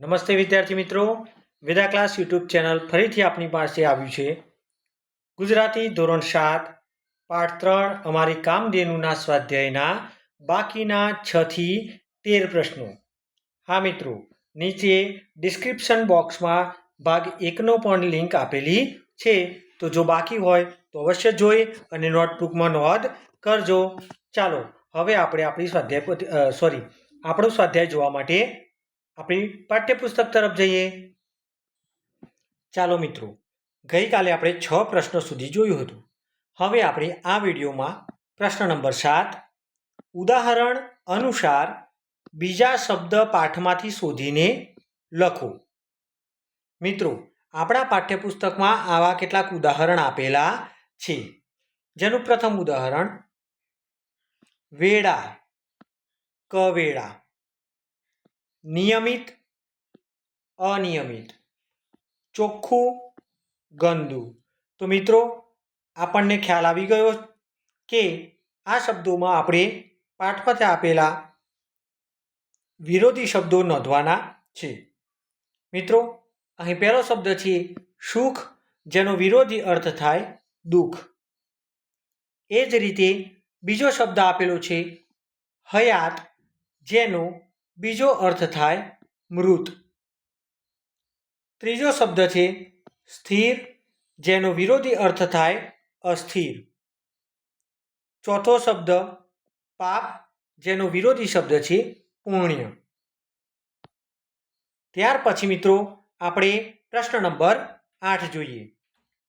નમસ્તે વિદ્યાર્થી મિત્રો. વેદા ક્લાસ યુટ્યુબ ચેનલ ફરીથી આપની પાસે આવ્યું છે. ગુજરાતી ધોરણ સાત, પાઠ ત્રણ, અમારી કામધેનુના સ્વાધ્યાયના બાકીના છ થી તેર પ્રશ્નો. હા મિત્રો, નીચે ડિસ્ક્રિપ્શન બોક્સમાં ભાગ એકનો પણ લિંક આપેલી છે. તો જો બાકી હોય તો અવશ્ય જોઈ અને નોટબુકમાં નોંધ કરજો. ચાલો, હવે આપણે આપણી સ્વાધ્યાય સોરી આપણો સ્વાધ્યાય જોવા માટે આપણી પાઠ્યપુસ્તક તરફ જઈએ. ચાલો મિત્રો, ગઈકાલે આપણે છ પ્રશ્નો સુધી જોયું હતું. હવે આપણે આ વિડીયોમાં પ્રશ્ન નંબર સાત, ઉદાહરણ અનુસાર બીજા શબ્દ પાઠમાંથી શોધીને લખો. મિત્રો, આપણા પાઠ્યપુસ્તકમાં આવા કેટલાક ઉદાહરણ આપેલા છે. જેનું પ્રથમ ઉદાહરણ, વેળા, કવેળા. નિયમિત, અનિયમિત. ચોખ્ખું ગંદુ. તો મિત્રો, આપણને ખ્યાલ આવી ગયો કે આ શબ્દોમાં આપણે પાઠમાંથી આપેલા વિરોધી શબ્દો નોંધવાના છે. મિત્રો, અહીં પહેલો શબ્દ છે સુખ, જેનો વિરોધી અર્થ થાય દુઃખ. એ જ રીતે બીજો શબ્દ આપેલો છે હયાત, જેનો બીજો અર્થ થાય મૃત. ત્રીજો શબ્દ છે સ્થિર, જેનો વિરોધી અર્થ થાય અસ્થિર. ચોથો શબ્દ પાપ, જેનો વિરોધી શબ્દ છે પુણ્ય. ત્યાર પછી મિત્રો આપણે પ્રશ્ન નંબર આઠ જોઈએ.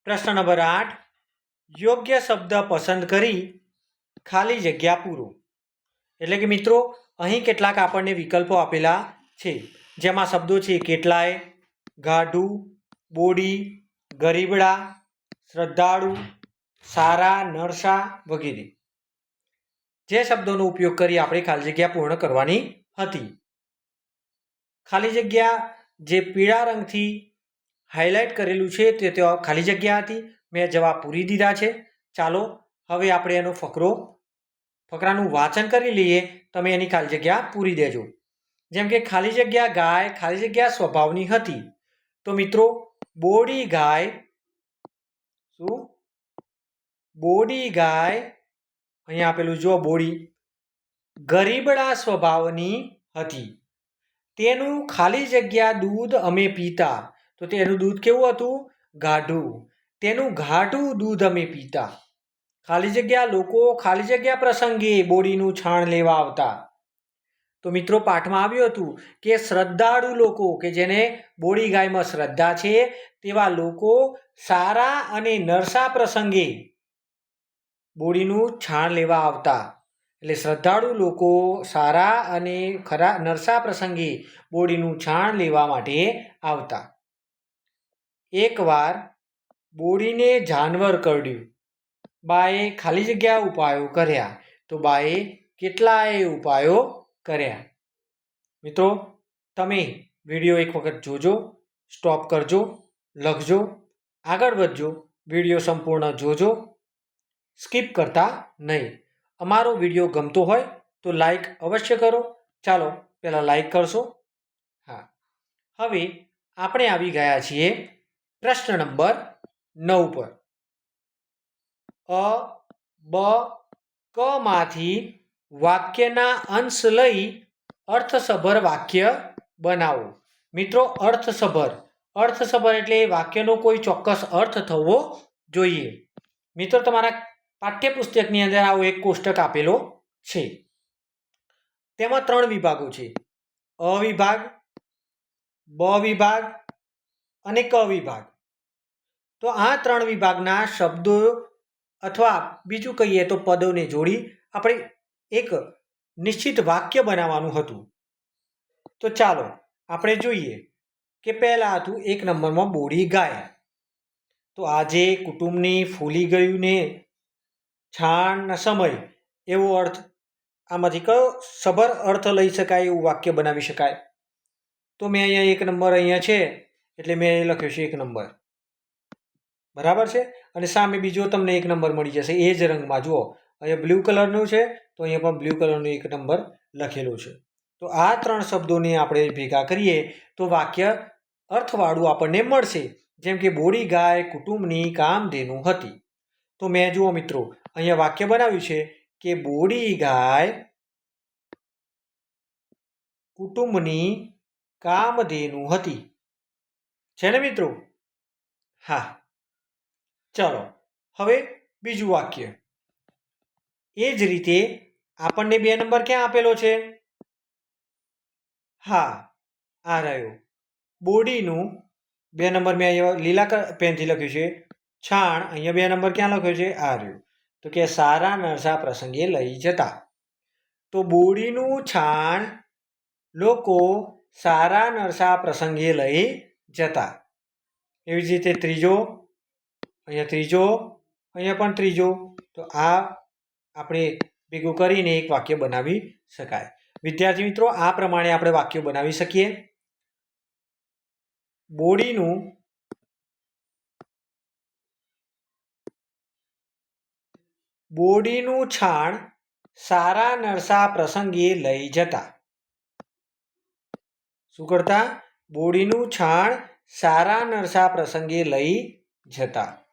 પ્રશ્ન નંબર આઠ, યોગ્ય શબ્દ પસંદ કરી ખાલી જગ્યા પૂરો. એટલે કે મિત્રો અહીં કેટલાક આપણને વિકલ્પો આપેલા છે. જેમાં શબ્દો છે કેટલાય, ગાઢું, બોડી, ગરીબડા, શ્રદ્ધાળુ, સારા, નરસા વગેરે. જે શબ્દોનો ઉપયોગ કરી આપણે ખાલી જગ્યા પૂર્ણ કરવાની હતી. ખાલી જગ્યા જે પીળા રંગથી હાઇલાઇટ કરેલું છે તે ખાલી જગ્યા હતી. મેં જવાબ પૂરી દીધા છે. ચાલો, હવે આપણે એનો ફકરો ફકરાનું વાંચન કરી લઈએ, તમે એની ખાલી જગ્યા પૂરી દેજો. જેમ કે ખાલી જગ્યા ગાય, ખાલી જગ્યા સ્વભાવની હતી. તો મિત્રો, બોડી ગાય શું? બોડી ગાય, અહીંયા આપેલું જો બોડી, ગરીબડા સ્વભાવની હતી. તેનું ખાલી જગ્યા દૂધ અમે પીતા. તો તેનું દૂધ કેવું હતું? ગાઢું. તેનું ગાઢું દૂધ અમે પીતા. ખાલી જગ્યા લોકો ખાલી જગ્યા પ્રસંગે બોડીનું છાણ લેવા આવતા. તો મિત્રો પાઠમાં આવ્યું હતું કે શ્રદ્ધાળુ લોકો કે જેને બોડી ગાયમાં શ્રદ્ધા છે તેવા લોકો સારા અને નરસા પ્રસંગે બોડીનું છાણ લેવા આવતા. એટલે શ્રદ્ધાળુ લોકો સારા અને ખરા નરસા પ્રસંગે બોડીનું છાણ લેવા માટે આવતા. એકવાર બોડીને જાનવર કરડ્યું. બાએ ખાલી જગ્યા ઉપાયો કર્યા તો બાએ કેટલાય ઉપાયો કર્યા. મિત્રો, તમે વીડિયો એક વખત જોજો, સ્ટોપ કરજો, લખજો, આગળ વધજો, વીડિયો સંપૂર્ણ જોજો, સ્કીપ કરતા નહીં. અમારો વીડિયો ગમતો હોય તો લાઈક અવશ્ય કરો. ચાલો, પહેલાં લાઈક કરશો. હા. હવે આપણે આવી ગયા છીએ પ્રશ્ન નંબર નવ પર. અ, બ કમાંથી વાક્યના અંશ લઈ અર્થસભર વાક્ય બનાવો. મિત્રો, અર્થસભર. અર્થસભર એટલે વાક્યનો કોઈ ચોક્કસ અર્થ થવો જોઈએ. મિત્રો, તમારા પાઠ્યપુસ્તકની અંદર આવો એક કોષ્ટક આપેલો છે. તેમાં ત્રણ વિભાગો છે. અ વિભાગ, બ વિભાગ અને ક વિભાગ. તો આ ત્રણ વિભાગના શબ્દો અથવા બીજું કહીએ તો પદોને જોડી આપણે એક નિશ્ચિત વાક્ય બનાવવાનું હતું. તો ચાલો આપણે જોઈએ કે પહેલાં હતું એક નંબરમાં બોડી ગાય. તો આજે કુટુંબની ફૂલી ગયું ને છાણના સમય એવો અર્થ, આમાંથી કયો સભર અર્થ લઈ શકાય એવું વાક્ય બનાવી શકાય? તો મેં અહીંયા એક નંબર અહીંયા છે, એટલે મેં લખ્યો છે એક નંબર. બરાબર છે? અને સામે બીજો તમને એક નંબર મળી જશે. એ જ રંગમાં જુઓ. અહીંયા બ્લુ કલરનું છે, તો અહીંયા પણ બ્લુ કલરનો એક નંબર લખેલો છે. તો આ ત્રણ શબ્દોને આપણે ભેગા કરીએ, તો વાક્ય અર્થવાળું આપણને મળશે. જેમ કે બોડી ગાય કુટુંબની કામધેનુ હતી. તો મેં જુઓ મિત્રો, અહીંયા વાક્ય બનાવ્યું છે કે બોડી ગાય કુટુંબની કામધેનુ હતી. છે ને મિત્રો? હા. ચલો, હવે બીજું વાક્ય. એ જ રીતે આપણને બે નંબર ક્યાં આપેલો છે? હા, આ રહ્યો. બોડીનું, બે નંબર મેં અહીંયા લીલા પેનથી લખ્યું છે. છાણ, અહીંયા બે નંબર ક્યાં લખ્યો છે? આ રહ્યું. તો કે સારા નરસા પ્રસંગે લઈ જતા. તો બોડીનું છાણ લોકો સારા નરસા પ્રસંગે લઈ જતા. એવી જ રીતે ત્રીજો અહીંયા ત્રીજો, અહીંયા પણ ત્રીજો. તો આ આપણે ભેગું કરીને એક વાક્ય બનાવી શકાય. વિદ્યાર્થી મિત્રો, આ પ્રમાણે આપણે વાક્યો બનાવી શકીએ. બોડીનું બોડીનું છાણ સારા નરસા પ્રસંગે લઈ જતા. શું કરતા? બોડીનું છાણ સારા નરસા પ્રસંગે લઈ જતા.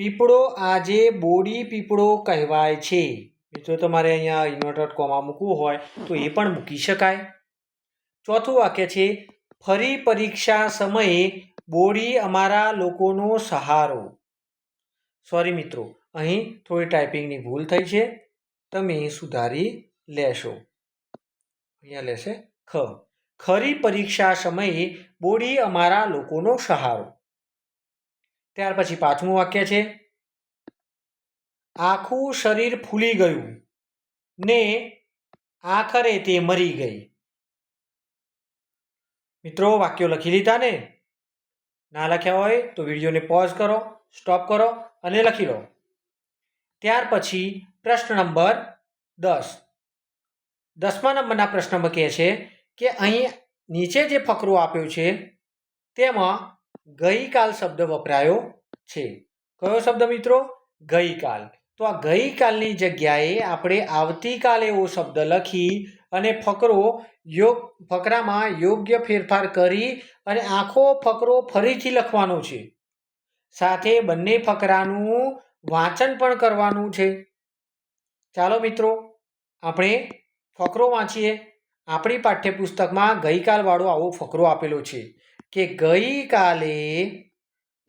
પીપળો આજે બોડી પીપળો કહેવાય છે. મિત્રો, તમારે અહીંયા ઇન્વર્ટર કોમા મૂકવું હોય તો એ પણ મૂકી શકાય. ચોથું વાક્ય છે, ફરી પરીક્ષા સમયે બોડી અમારા લોકોનો સહારો. સોરી મિત્રો, અહીં થોડી ટાઈપિંગની ભૂલ થઈ છે. તમે સુધારી લેશો. અહીંયા લેશે ખ. ખરી પરીક્ષા સમયે બોડી અમારા લોકોનો સહારો. ત્યાર પછી પાંચમું વાક્ય છે, આખું શરીર ફૂલી ગયું, ને આખરે તે મરી ગઈ. મિત્રો, વાક્યો લખી લીધા ને? ના લખ્યા હોય તો વિડીયોને પોઝ કરો સ્ટોપ કરો અને લખી લો. ત્યાર પછી પ્રશ્ન નંબર દસ. દસમા નંબરના પ્રશ્નમાં કહે છે કે અહીં નીચે જે ફકરો આપ્યો છે, તેમાં ગઈકાલ શબ્દ વપરાયો છે. કયો શબ્દ મિત્રો? ગઈકાલ. તો આ ગઈકાલની જગ્યાએ આપણે આવતીકાલ એવો શબ્દ લખી અને ફકરો યોગ, ફકરામાં યોગ્ય ફેરફાર કરી અને આખો ફકરો ફરીથી લખવાનો છે. સાથે બંને ફકરાનું વાંચન પણ કરવાનું છે. ચાલો મિત્રો, આપણે ફકરો વાંચીએ. આપણી પાઠ્યપુસ્તકમાં ગઈકાલવાળો આવો ફકરો આપેલો છે. કે ગઈકાલે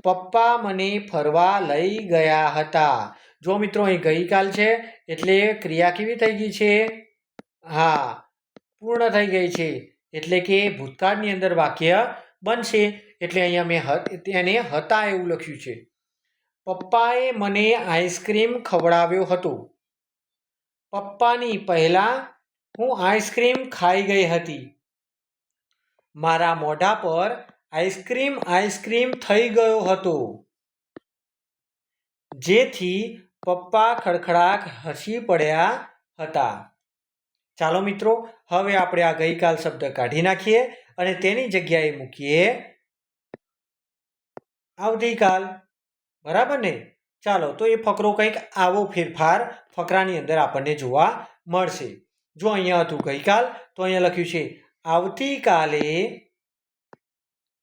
પપ્પા મને ફરવા લઈ ગયા હતા. જો મિત્રો, અહીં ગઈકાલ છે, એટલે ક્રિયા કેવી થઈ ગઈ છે? હા, પૂર્ણ થઈ ગઈ છે. એટલે કે ભૂતકાળની અંદર વાક્ય બનશે. એટલે અહીંયા મેં એને હતા એવું લખ્યું છે. પપ્પાએ મને આઈસ્ક્રીમ ખવડાવ્યો હતો. પપ્પાની પહેલાં હું આઈસ્ક્રીમ ખાઈ ગઈ હતી. મારા મોઢા પર આઈસ્ક્રીમ આઈસ્ક્રીમ થઈ ગયો હતો. જેથી પપ્પા ખડખડાટ હસી પડ્યા હતા. ચાલો મિત્રો, હવે આપણે આ ગઈકાલ શબ્દ કાઢી નાખીએ અને તેની જગ્યાએ મૂકીએ. આવતીકાલ. બરાબર ને? ચાલો, તો એ ફકરો કંઈક આવો ફેરફાર ફકરાની અંદર આપણને જોવા મળશે. જો અહીંયા હતું ગઈકાલ, તો અહીંયા લખ્યું છે, આવતીકાલે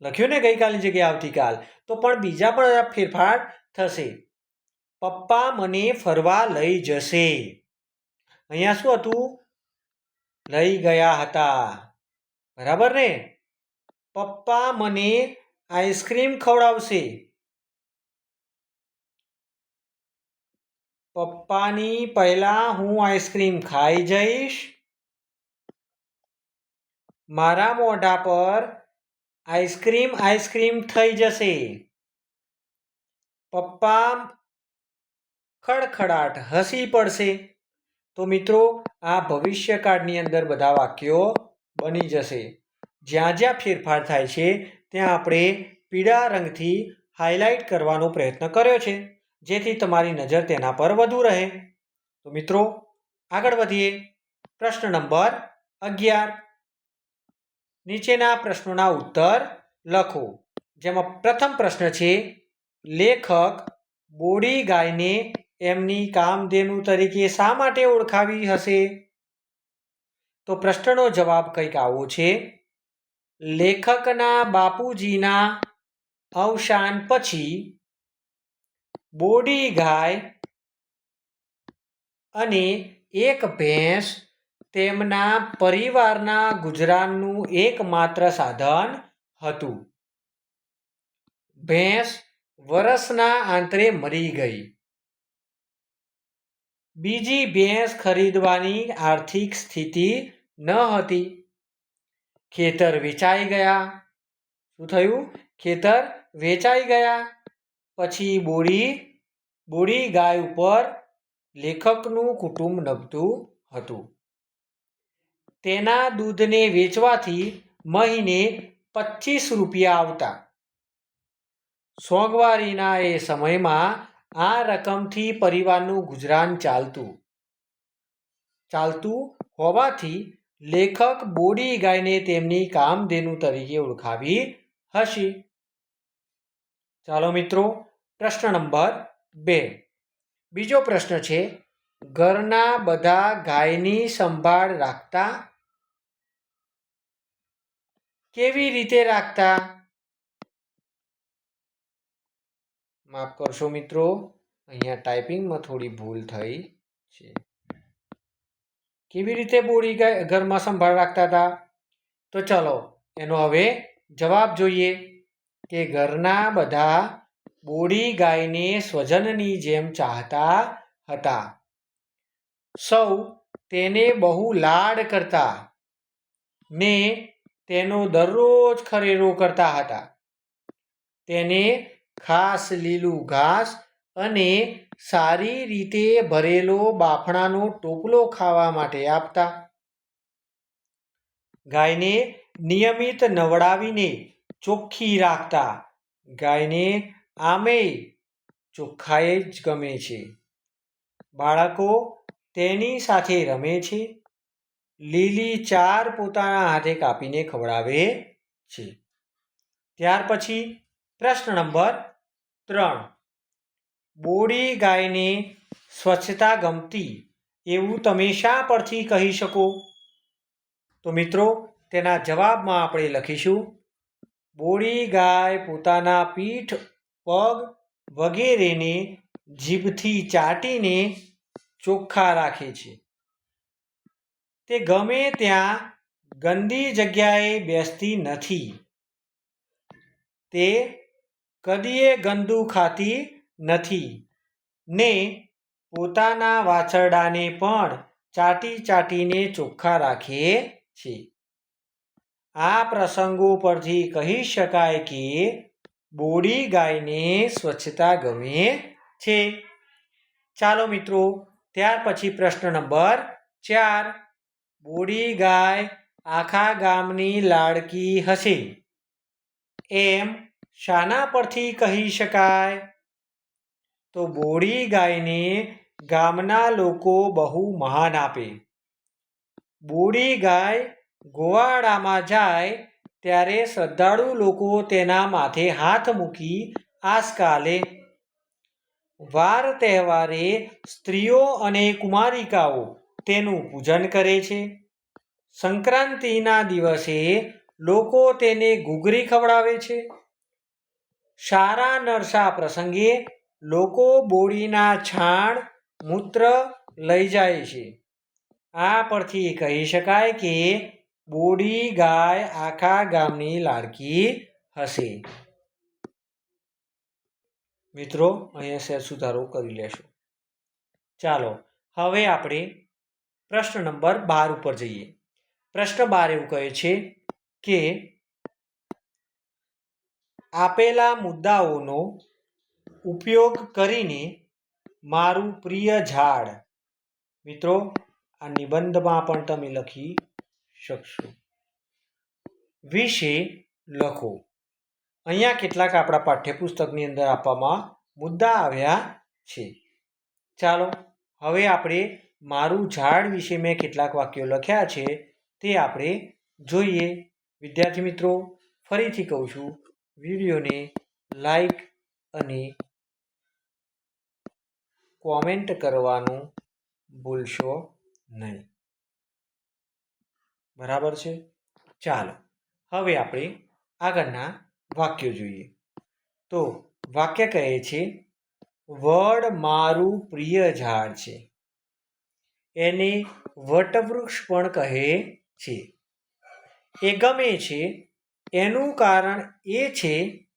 લખ્યું ને ગઈકાલની જગ્યાએ આવતીકાલ તો પણ બીજા પણ ફેરફાર થશે. પપ્પા મને ફરવા લઈ જશે. અહીંયા શું હતું? લઈ ગયા હતા. બરાબર ને? પપ્પા મને આઈસ્ક્રીમ ખવડાવશે. પપ્પાની પહેલાં હું આઈસ્ક્રીમ ખાઈ જઈશ. મારા મોઢા પર આઈસ્ક્રીમ આઈસ્ક્રીમ થઈ જશે. પપ્પા ખડખડાટ હસી પડશે. તો મિત્રો, આ ભવિષ્યકાળની અંદર બધા વાક્યો બની જશે. જ્યાં જ્યાં ફેરફાર થાય છે, ત્યાં આપણે પીળા રંગથી હાઇલાઇટ કરવાનો પ્રયત્ન કર્યો છે. જેથી તમારી નજર તેના પર વધુ રહે. તો મિત્રો, આગળ વધીએ. પ્રશ્ન નંબર અગિયાર. નીચેના પ્રશ્નોના ઉત્તર લખો. જેમાં પ્રથમ પ્રશ્ન છે, લેખક બોડી ગાયને એમની કામધેનુ તરીકે શા માટે ઓળખાવી હશે? તો પ્રશ્નનો જવાબ કંઈક આવો છે, લેખકના બાપુજીના અવસાન પછી બોડી ગાય અને એક ભેંસ તેમના પરિવારના ગુજરાનનું એકમાત્ર સાધન હતું. ભેંસ વરસના આંતરે મરી ગઈ. બીજી ભેંસ ખરીદવાની આર્થિક સ્થિતિ ન હતી. ખેતર વેચાઈ ગયા. શું થયું? ખેતર વેચાઈ ગયા. પછી બોડી બોડી ગાય ઉપર લેખકનું કુટુંબ નભતું હતું. તેના દૂધને વેચવાથી મહિને પચીસ રૂપિયા આવતા. સોંગવારીના એ સમયમાં આ રકમથી પરિવારનું ગુજરાન ચાલતું. ચાલતું હોવાથી લેખક બોડી ગાયને તેમની કામધેનુ તરીકે ઓળખાવી હશે. ચાલો મિત્રો, પ્રશ્ન નંબર બે. બીજો પ્રશ્ન છે ઘરના બધા ગાયની સંભાળ રાખતા? કેવી રીતે રાખતા? માફ કરશો મિત્રો, અહીંયા ટાઈપિંગમાં થોડી ભૂલ થઈ છે. કેવી રીતે બોડી ગાય, ઘરમાં સંભાળ રાખતા હતા? તો ચલો, એનો હવે જવાબ જોઈએ કે ઘરના બધા બોડી ગાયને સ્વજનની જેમ ચાહતા હતા. સૌ તેને બહુ લાડ કરતા. ને તેનો દરરોજ ખરેરો કરતા હતા. તેને ખાસ લીલું ઘાસ અને સારી રીતે ભરેલો બાફણાનો ટોપલો ખાવા માટે આપતા. ગાયને નિયમિત નવડાવીને ચોખ્ખી રાખતા. ગાયને આમે ચોખ્ખાઈ જ ગમે છે. બાળકો તેની સાથે રમે છે. લીલી ચાર પોતાના હાથે કાપીને ખવડાવે છે. ત્યાર પછી પ્રશ્ન નંબર ત્રણ. બોડી ગાયને સ્વચ્છતા ગમતી એવું તમે શા પરથી કહી શકો? તો મિત્રો, તેના જવાબમાં આપણે લખીશું. બોડી ગાય પોતાના પીઠ, પગ વગેરેને જીભથી ચાટીને ચોખ્ખા રાખે છે. તે ગમે ત્યાં ગંદી જગ્યાએ બેસતી નથી. તે કદીએ ગંદુ ખાતી નથી ને પોતાના વાછરડાને પણ ચાટી ચાટીને ચોખ્ખા રાખે છે. આ પ્રસંગો પરથી કહી શકાય કે બોડી ગાયને સ્વચ્છતા ગમે છે. ચાલો મિત્રો ત્યાર પછી પ્રશ્ન નંબર ચાર. બોડી ગાય આખા ગામની લાડકી હશે. એમ શાના પરથી કહી શકાય. તો બોડી ગાયને ગામના લોકો બહુ મહાન આપે. બોડી ગાય ગોવાડામાં જાય ત્યારે શ્રદ્ધાળુ લોકો તેના માથે હાથ મૂકી આસકાલે વાર તહેવારે સ્ત્રીઓ અને કુમારિકાઓ તેનું પૂજન કરે છે. સંક્રાંતિના દિવસે લોકો તેને ઘૂઘરી ખવડાવે છે. સારા નરસા પ્રસંગે લોકો બોડીના છાણ, મૂત્ર લઈ જાય છે. આ પરથી કહી શકાય કે બોડી ગાય આખા ગામની લાડકી હશે. મિત્રો, અહીંયા સેર સુધારો કરી લેશું. ચાલો, હવે આપણે પ્રશ્ન નંબર બાર ઉપર જઈએ. પ્રશ્ન બાર એવું કહે છે કે, આપેલા મુદ્દાઓનો ઉપયોગ કરીને મારું પ્રિય ઝાડ. મિત્રો, આ નિબંધમાં પણ તમે લખી શકશો. વિશે લખો. અહીંયા કેટલાક આપણા પાઠ્યપુસ્તકની અંદર આપવામાં મુદ્દા આવ્યા છે. ચાલો, હવે આપણે મારું ઝાડ વિશે મેં કેટલાક વાક્યો લખ્યા છે તે આપણે જોઈએ. વિદ્યાર્થી મિત્રો, ફરીથી કહું છું, વિડીયોને લાઈક અને કોમેન્ટ કરવાનું ભૂલશો નહીં. બરાબર છે? ચાલો, હવે આપણે આગળના વાક્યો જોઈએ. તો વાક્ય કહે છે, વડ મારું પ્રિય ઝાડ છે. એને વટવૃક્ષ પણ કહે છે. એ ગમે છે, એનું કારણ એ છે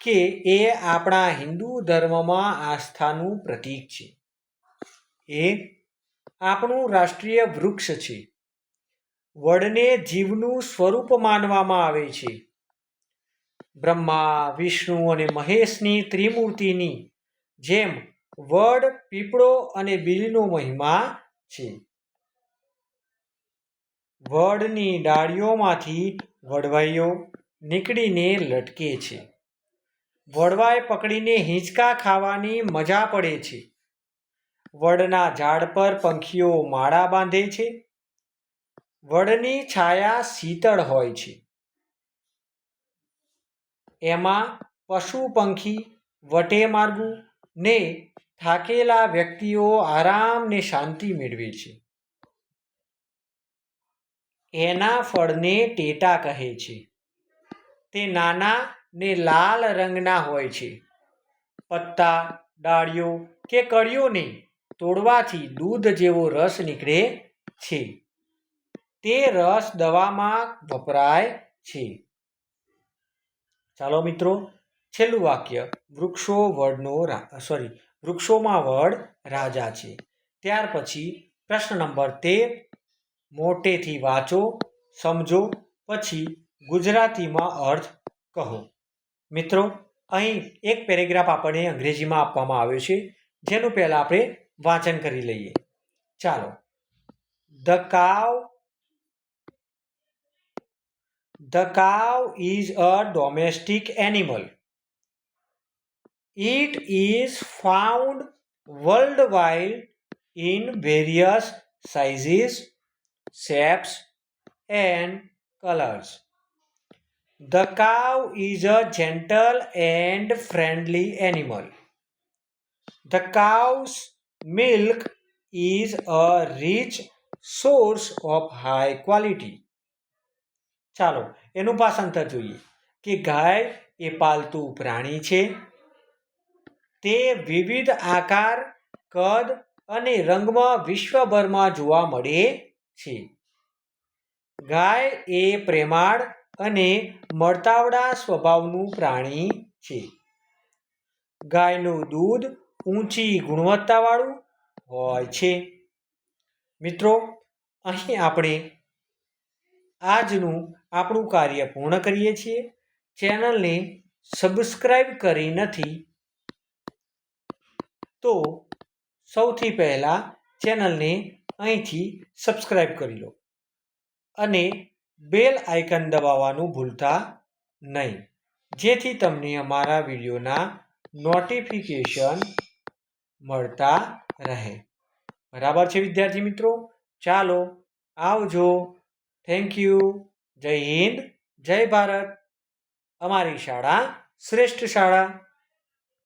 કે એ આપણા હિન્દુ ધર્મમાં આસ્થાનું પ્રતીક છે. એ આપણું રાષ્ટ્રીય વૃક્ષ છે. વડને જીવનું સ્વરૂપ માનવામાં આવે છે. બ્રહ્મા, વિષ્ણુ અને મહેશની ત્રિમૂર્તિની જેમ વડ, પીપળો અને બીલીનો મહિમા છે. વડની ડાળીઓમાંથી વડવાઈઓ નીકળીને લટકે છે. વડવાઈ પકડીને હિંચકા ખાવાની મજા પડે છે. વડના ઝાડ પર પંખીઓ માળા બાંધે છે. વડની છાયા શીતળ હોય છે. એમાં પશુ પંખી, વટે માર્ગું ને થાકેલા વ્યક્તિઓ આરામ ને શાંતિ મેળવે છે. એના ફળને ટેટા કહે છે. તે નાના ને લાલ રંગના હોય છે. પત્તા, ડાળીઓ કે કળીઓને તોડવાથી દૂધ જેવો રસ નીકળે છે. તે રસ દવામાં વપરાય છે. ચાલો મિત્રો, છેલ્લું વાક્ય. વૃક્ષો વડનો સોરી વૃક્ષોમાં વડ રાજા છે. ત્યાર પછી પ્રશ્ન નંબર તેર, મોટેથી વાંચો, સમજો, પછી ગુજરાતીમાં અર્થ કહો. મિત્રો, અહીં એક પેરેગ્રાફ આપણને અંગ્રેજીમાં આપવામાં આવ્યો છે, જેનું પહેલાં આપણે વાંચન કરી લઈએ. ચાલો. The cow The cow is a domestic animal. It is found worldwide in various sizes, shapes, and colors. The cow is a gentle and friendly animal. The cow's milk is a rich source of high quality. ચાલો એનું ભાષાંતર જોઈએ. કે ગાય એ પાલતુ પ્રાણી છે. તે વિવિધ આકાર, કદ અને રંગમાં વિશ્વભરમાં જોવા મળે છે. ગાય એ પ્રેમાળ અને મળતાવડા સ્વભાવનું પ્રાણી છે. ગાયનું દૂધ ઊંચી ગુણવત્તાવાળું હોય છે. મિત્રો, અહીં આપણે આજનું આપણું કાર્ય પૂર્ણ કરીએ છીએ. ચેનલને સબસ્ક્રાઈબ કરી નથી તો સૌથી પહેલાં ચેનલને અહીંથી સબસ્ક્રાઈબ કરી લો અને બેલ આઇકન દબાવવાનું ભૂલતા નહીં. જેથી તમને અમારા વિડીયોના નોટિફિકેશન મળતા રહે. બરાબર છે વિદ્યાર્થી મિત્રો? ચાલો આવજો. થેન્ક યુ જય હિન્દ જય ભારત. અમારી શાળા શ્રેષ્ઠ શાળા.